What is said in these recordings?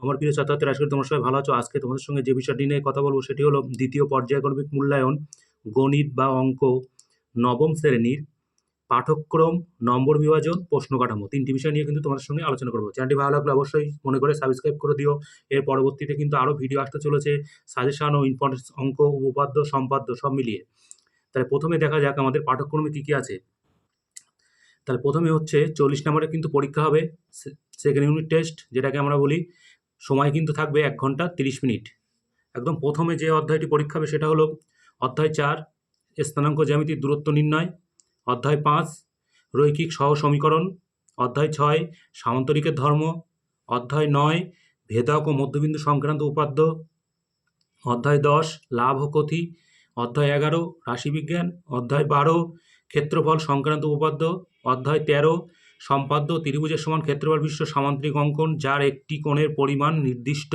আমার প্রিয় ছাত্রছাত্রী, আজকে তোমার সবাই ভালো আছো? আজকে তোমাদের সঙ্গে যে বিষয়টি নিয়ে কথা বলব সেটি হলো দ্বিতীয় পর্যায়ক্রমিক মূল্যায়ন, গণিত বা অঙ্ক, নবম শ্রেণির পাঠক্রম নম্বর বিভাজন, প্রশ্ন কাঠামো। তিনটি বিষয় নিয়ে কিন্তু তোমাদের সঙ্গে আলোচনা করব। চ্যানেলটি ভালো লাগলে অবশ্যই মনে করে সাবস্ক্রাইব করে দিও। এর পরবর্তীতে কিন্তু আরও ভিডিও আসতে চলেছে সাজেশন ও ইম্পর্টেন্স অঙ্ক উপাদ্য সম্পাদ্য সব মিলিয়ে। তাহলে প্রথমে দেখা যাক আমাদের পাঠ্যক্রমে কী কী আছে। তাহলে প্রথমে হচ্ছে চল্লিশ নম্বরে কিন্তু পরীক্ষা হবে সেকেন্ড ইউনিট টেস্ট যেটাকে আমরা বলি সময় কিন্তু থাকবে এক ঘণ্টা তিরিশ মিনিট। একদম প্রথমে যে অধ্যায়টি পরীক্ষা হবে সেটা হলো অধ্যায় চার, স্থানাঙ্ক জ্যামিতির দূরত্ব নির্ণয়, অধ্যায় পাঁচ, রৈখিক সহ সমীকরণ অধ্যায় ছয়, সামান্তরিকের ধর্ম, অধ্যায় নয় ভেদক ও মধ্যবিন্দু সংক্রান্ত উপাদ্য, অধ্যায় দশ, লাভ ও ক্ষতি, অধ্যায় এগারো, রাশিবিজ্ঞান, অধ্যায় বারো, ক্ষেত্রফল সংক্রান্ত উপাদ্য, অধ্যায় তেরো সম্পাদ্য ত্রিভুজের সমান ক্ষেত্রফল বিশিষ্ট সামান্তরিক অঙ্কন, যার একটি কোণের পরিমাণ নির্দিষ্ট।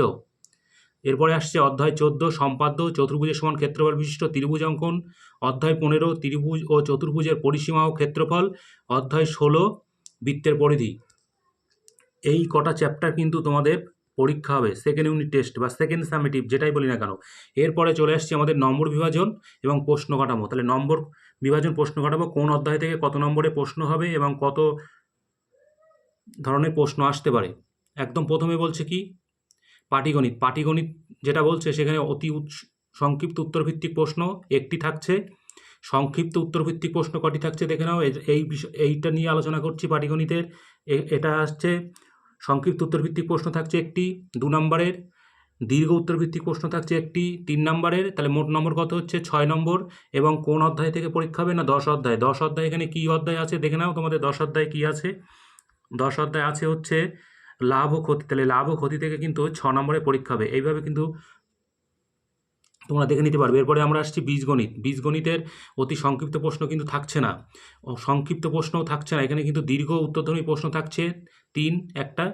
এরপরে আসছে অধ্যায় চোদ্দ, সম্পাদ্য চতুর্ভুজের সমান ক্ষেত্রফল বিশিষ্ট ত্রিভুজ অঙ্কন। অধ্যায় পনেরো, ত্রিভুজ ও চতুর্ভুজের পরিসীমা ও ক্ষেত্রফল। অধ্যায় ষোলো, বৃত্তের পরিধি। এই কটা চ্যাপ্টার কিন্তু তোমাদের পরীক্ষা হবে সেকেন্ড ইউনিট টেস্ট বা সেকেন্ড সামেটিভ যেটাই বলি না কেন। এরপরে চলে আসছে আমাদের নম্বর বিভাজন এবং প্রশ্ন কাঠামো। তাহলে নম্বর বিভাজন, প্রশ্ন কাঠামো কোন অধ্যায় থেকে কত নম্বরে প্রশ্ন হবে এবং কত ধরনের প্রশ্ন আসতে পারে। একদম প্রথমে বলছে কি? পাটিগণিত। পাটিগণিত যেটা বলছে, সেখানে অতি সংক্ষিপ্ত উত্তরভিত্তিক প্রশ্ন একটি থাকছে। সংক্ষিপ্ত উত্তরভিত্তিক প্রশ্ন কটি থাকছে দেখে নাও। এই বিষয়, এইটা নিয়ে আলোচনা করছি পাটিগণিতের। এটা আসছে, সংক্ষিপ্ত উত্তরভিত্তিক প্রশ্ন থাকছে একটি, দু নম্বরের। দীর্ঘ উত্তরভিত্তিক প্রশ্ন থাকছে একটি, তিন নম্বরের। তাহলে মোট নম্বর কত হচ্ছে? ছয় নম্বর। এবং কোন অধ্যায় থেকে পরীক্ষা হবে না দশ অধ্যায়? দশ অধ্যায় এখানে কী অধ্যায় আছে? দেখে নাও তোমাদের দশ অধ্যায় কী আছে। দশ অধ্যায় আছে হচ্ছে লাভ ও ক্ষতি। তাহলে লাভ ও ক্ষতি থেকে কিন্তু ছ নম্বরে পরীক্ষা হবে। এইভাবে কিন্তু তোমরা দেখে নিতে পারবে। এরপরে আমরা আসছি বীজগণিত। বীজগণিতের অতি সংক্ষিপ্ত প্রশ্ন কিন্তু থাকছে না। সংক্ষিপ্ত প্রশ্নও থাকছে না। এখানে কিন্তু দীর্ঘ উত্তরধর্মী প্রশ্ন থাকছে। তিন, একটা।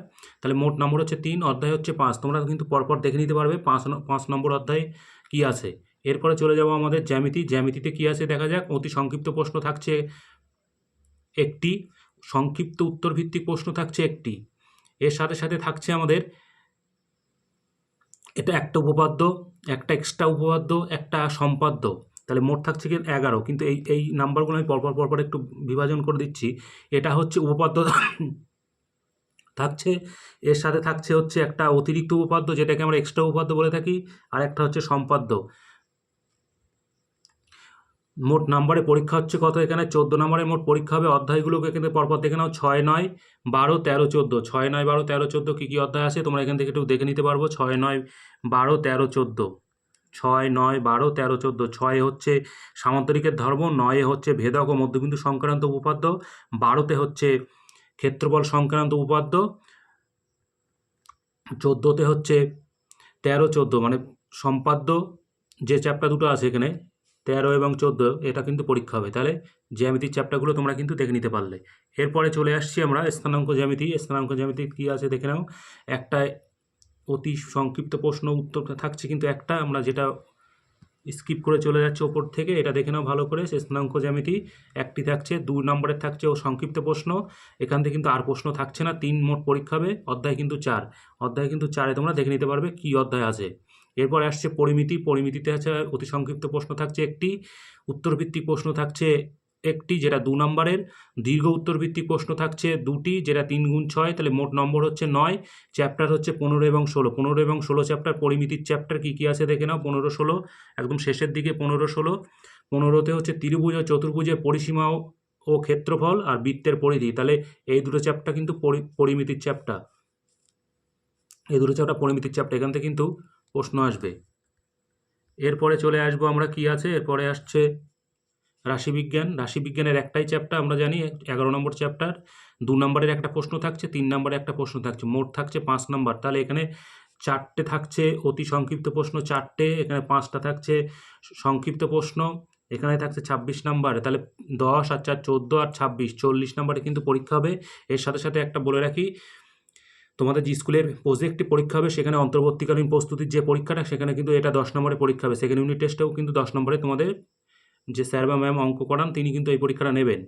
তাহলে মোট নম্বর হচ্ছে তিন, অধ্যায় হচ্ছে পাঁচ। তোমরা কিন্তু পরপর দেখে নিতে পারবে পাঁচ পাঁচ নম্বর অধ্যায় কী আছে। এরপরে চলে যাব আমাদের জ্যামিতি। জ্যামিতিতে কী আছে দেখা যাক। অতি সংক্ষিপ্ত প্রশ্ন থাকছে একটি। সংক্ষিপ্ত উত্তর ভিত্তিক প্রশ্ন থাকছে একটি। এর সাথে সাথে থাকছে আমাদের এটা একটা উপপাদ্য, একটা এক্সট্রা উপপাদ্য, একটা সম্পাদ্য। তাহলে মোট থাকছে কি এগারো। কিন্তু এই এই নাম্বারগুলো আমি পরপর পরপর একটু বিভাজন করে দিচ্ছি। এটা হচ্ছে উপপাদ্য থাকছে। এর সাথে থাকছে হচ্ছে একটা অতিরিক্ত উপপাদ্য, যেটাকে আমরা এক্সট্রা উপপাদ্য বলে থাকি, আর একটা হচ্ছে সম্পাদ্য। মোট নাম্বারে পরীক্ষা হচ্ছে কত এখানে? চোদ্দ নম্বরের মোট পরীক্ষা হবে। অধ্যায়গুলোকে কিন্তু পরপর দেখে নাও। ছয়, নয়, বারো, তেরো, চোদ্দ। ছয়, নয়, বারো, তেরো, চোদ্দ কী কী অধ্যায় আছে? তোমরা এখান থেকে একটু দেখে নিতে পারব। ছয়, নয়, বারো, তেরো, চোদ্দ। ছয়, নয়, বারো, তেরো, চোদ্দ। ছয় হচ্ছে সামান্তরিকের ধর্ম, নয়ে হচ্ছে ভেদক ও মধ্যবিন্দু সংক্রান্ত উপাদ্য বারোতে হচ্ছে ক্ষেত্রফল সংক্রান্ত উপাদ্য চোদ্দোতে হচ্ছে তেরো, চোদ্দ। মানে সম্পাদ্য যে চ্যাপ্টার দুটো আছে এখানে তেরো এবং চোদ্দ, এটা কিন্তু পরীক্ষা হবে। তাহলে জ্যামিতির চ্যাপ্টারগুলো তোমরা কিন্তু দেখে নিতে পারলে। এরপরে চলে আসছি আমরা স্থানাঙ্ক জ্যামিতি। স্থানাঙ্ক জ্যামিতি কী আছে দেখে নাও। একটা অতি সংক্ষিপ্ত প্রশ্ন উত্তর থাকছে, কিন্তু একটা আমরা যেটা স্কিপ করে চলে যাচ্ছে ওপর থেকে, এটা দেখে নাও ভালো করে। স্থানাঙ্ক জ্যামিতি, একটি থাকছে দুই নম্বরের থাকছে ও সংক্ষিপ্ত প্রশ্ন। এখান থেকে কিন্তু আর প্রশ্ন থাকছে না, তিন মোট পরীক্ষা হবে, অধ্যায় কিন্তু চার। অধ্যায় কিন্তু চারে তোমরা দেখে নিতে পারবে কী অধ্যায় আছে। এরপর আসছে পরিমিতি। পরিমিতিতে আছে অতি সংক্ষিপ্ত প্রশ্ন থাকছে একটি, উত্তরভিত্তিক প্রশ্ন থাকছে একটি, যেটা দু নম্বরের। দীর্ঘ উত্তরভিত্তিক প্রশ্ন থাকছে দুটি, যেটা তিন গুণ ছয়, তাহলে মোট নম্বর হচ্ছে নয়। চ্যাপ্টার হচ্ছে পনেরো এবং ষোলো। পনেরো এবং ষোলো চ্যাপ্টার, পরিমিতির চ্যাপ্টার কী কী আছে দেখে নাও। পনেরো, ষোলো, একদম শেষের দিকে পনেরো, ষোলো। পনেরোতে হচ্ছে ত্রিভুজ ও চতুর্ভুজের পরিসীমা ও- ক্ষেত্রফল আর বৃত্তের পরিধি। তাহলে এই দুটো চ্যাপ্টার কিন্তু পরি- পরিমিতির চ্যাপ্টার। এই দুটো চ্যাপ্টার পরিমিতির চ্যাপ্টার। এখান থেকে কিন্তু প্রশ্ন আসবে। এরপরে চলে আসব আমরা কি আছে? এরপরে আসছে রাশিবিজ্ঞান। রাশিবিজ্ঞানের একটাই চ্যাপ্টার আমরা জানি, এগারো নম্বর চ্যাপ্টার দু নম্বরের একটা প্রশ্ন থাকছে, তিন নম্বরে একটা প্রশ্ন থাকছে, মোট থাকছে পাঁচ নম্বর। তাহলে এখানে চারটে থাকছে অতি সংক্ষিপ্ত প্রশ্ন, চারটে। এখানে পাঁচটা থাকছে সংক্ষিপ্ত প্রশ্ন, এখানে থাকছে ছাব্বিশ নাম্বার। তাহলে দশ আর চার, চোদ্দ আর ছাব্বিশ, চল্লিশ নাম্বারে কিন্তু পরীক্ষা হবে। এর সাথে সাথে একটা বলে রাখি তোমাদের যে স্কুলের প্রজেক্টে পরীক্ষা হবে, সেখানে অন্তর্বর্তীকালীন প্রস্তুতির যে পরীক্ষাটা, সেখানে কিন্তু এটা দশ নম্বরে পরীক্ষা হবে। সেকেন্ড ইউনিট টেস্টেও কিন্তু দশ নম্বরে তোমাদের যে স্যার বা ম্যাম অঙ্ক করান, তিনি কিন্তু এই পরীক্ষাটা নেবেন।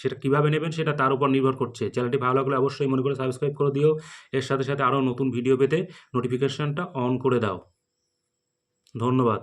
সেটা কীভাবে নেবেন, সেটা তার উপর নির্ভর করছে। চ্যানেলটি ভালো লাগলে অবশ্যই মনে করে সাবস্ক্রাইব করে দিও। এর সাথে সাথে আরও নতুন ভিডিও পেতে নোটিফিকেশানটা অন করে দাও। ধন্যবাদ।